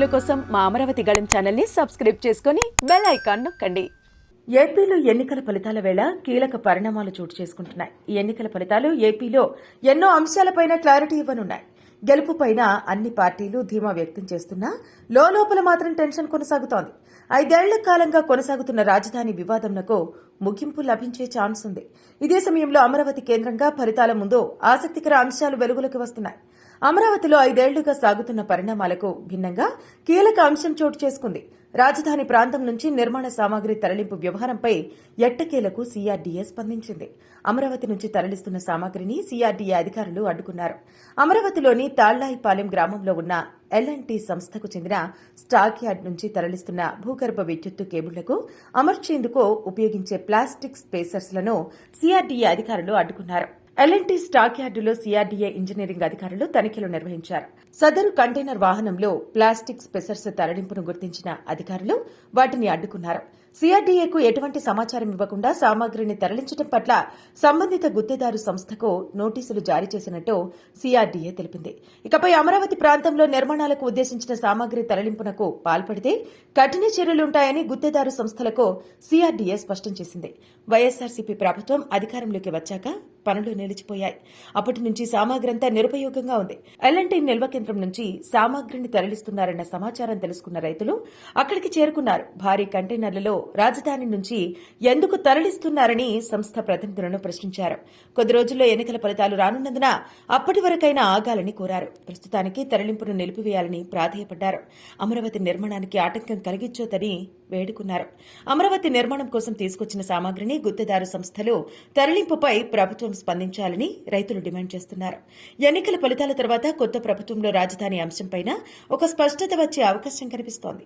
వీడియోల కోసం మా అమరావతి గళం ఛానల్ని సబ్స్క్రైబ్ చేసుకొని బెల్ ఐకాన్ నొక్కండి. ఏపీలో ఎన్నికల ఫలితాల వేళ కీలక పరిణామాలు చోటు చేసుకుంటున్నాయి. ఈ ఎన్నికల ఫలితాలు ఏపీలో ఎన్నో అంశాలపైన క్లారిటీ ఇవ్వనున్నాయి. గెలుపుపైన అన్ని పార్టీలు ధీమా వ్యక్తం చేస్తున్నా లోపల మాత్రం టెన్షన్ కొనసాగుతోంది. ఐదేళ్ళ కాలంగా కొనసాగుతున్న రాజధాని వివాదంలకు ముగింపు లభించే ఛాన్స్ ఉంది. ఇదే సమయంలో అమరావతి కేంద్రంగా ఫలితాల ముందు ఆసక్తికర అంశాలు వెలుగులోకి వస్తున్నాయి. అమరావతిలో ఐదేళ్ళుగా సాగుతున్న పరిణామాలకు భిన్నంగా కీలక అంశం చోటు చేసుకుంది. రాజధాని ప్రాంతం నుంచి నిర్మాణ సామాగ్రి తరలింపు వ్యవహారంపై ఎట్టకేలకు సీఆర్డీఏ స్పందించింది. అమరావతి నుంచి తరలిస్తున్న సామాగ్రిని సీఆర్డీఏ అధికారులు అడ్డుకున్నారు. అమరావతిలోని తాళ్ళాయిపాలెం గ్రామంలో ఉన్న ఎల్ఎన్టీ సంస్థకు చెందిన స్టాక్ యార్డ్ నుంచి తరలిస్తున్న భూగర్భ విద్యుత్తు కేబుళ్ళకు అమర్చేందుకు ఉపయోగించే ప్లాస్టిక్ స్పేసర్స్లను సీఆర్డీఏ అధికారులు అడ్డుకున్నారు. ఎల్ఎన్టీ స్టాక్ యార్డులో సీఆర్డీఏ ఇంజనీరింగ్ అధికారులు తనిఖీలు నిర్వహించారు. సదరు కంటైనర్ వాహనంలో ప్లాస్టిక్ స్పెసర్స్ తరలింపును గుర్తించిన అధికారులు వాటిని అడ్డుకున్నారు. సీఆర్డీఏకు ఎటువంటి సమాచారం ఇవ్వకుండా సామాగ్రిని తరలించడం పట్ల సంబంధిత గుత్తేదారు సంస్థకు నోటీసులు జారీ చేసినట్టు సీఆర్డీఏ తెలిపింది. ఇకపై అమరావతి ప్రాంతంలో నిర్మాణాలకు ఉద్దేశించిన సామాగ్రి తరలింపునకు పాల్పడితే కఠిన చర్యలుంటాయని గుత్తేదారు సంస్థలకు సీఆర్డీఏ స్పష్టం చేసింది. వైఎస్సార్సీపీ ప్రభుత్వం అధికారంలోకి వచ్చాక పనులు నిలిచిపోయాయి. అప్పటి నుంచి సామాగ్రి అంతా నిరుపయోగంగా ఉంది. ఎల్ఎన్టీ నిల్వ కేంద్రం నుంచి సామాగ్రిని తరలిస్తున్నారన్న సమాచారం తెలుసుకున్న రైతులు అక్కడికి చేరుకున్నారు. భారీ కంటైనర్లలో రాజధాని నుంచి ఎందుకు తరలిస్తున్నారని సంస్థ ప్రతినిధులను ప్రశ్నించారు. కొద్ది రోజుల్లో ఎన్నికల ఫలితాలు రానున్నందున అప్పటి వరకైనా ఆగాలని కోరారు. ప్రస్తుతానికి తరలింపును నిలిపివేయాలని ప్రాధేయపడ్డారు. అమరావతి నిర్మాణానికి ఆటంకం కలిగించొద్దని వేడుకున్నారు. అమరావతి నిర్మాణం కోసం తీసుకొచ్చిన సామాగ్రిని గుత్తేదారు సంస్థలు తరలింపుపై ప్రభుత్వం ప్రభుత్వం స్పందించాలని రైతులు డిమాండ్ చేస్తున్నారు. ఎన్నికల ఫలితాల తర్వాత కొత్త ప్రభుత్వంలో రాజధాని అంశంపైన ఒక స్పష్టత వచ్చే అవకాశం కనిపిస్తోంది.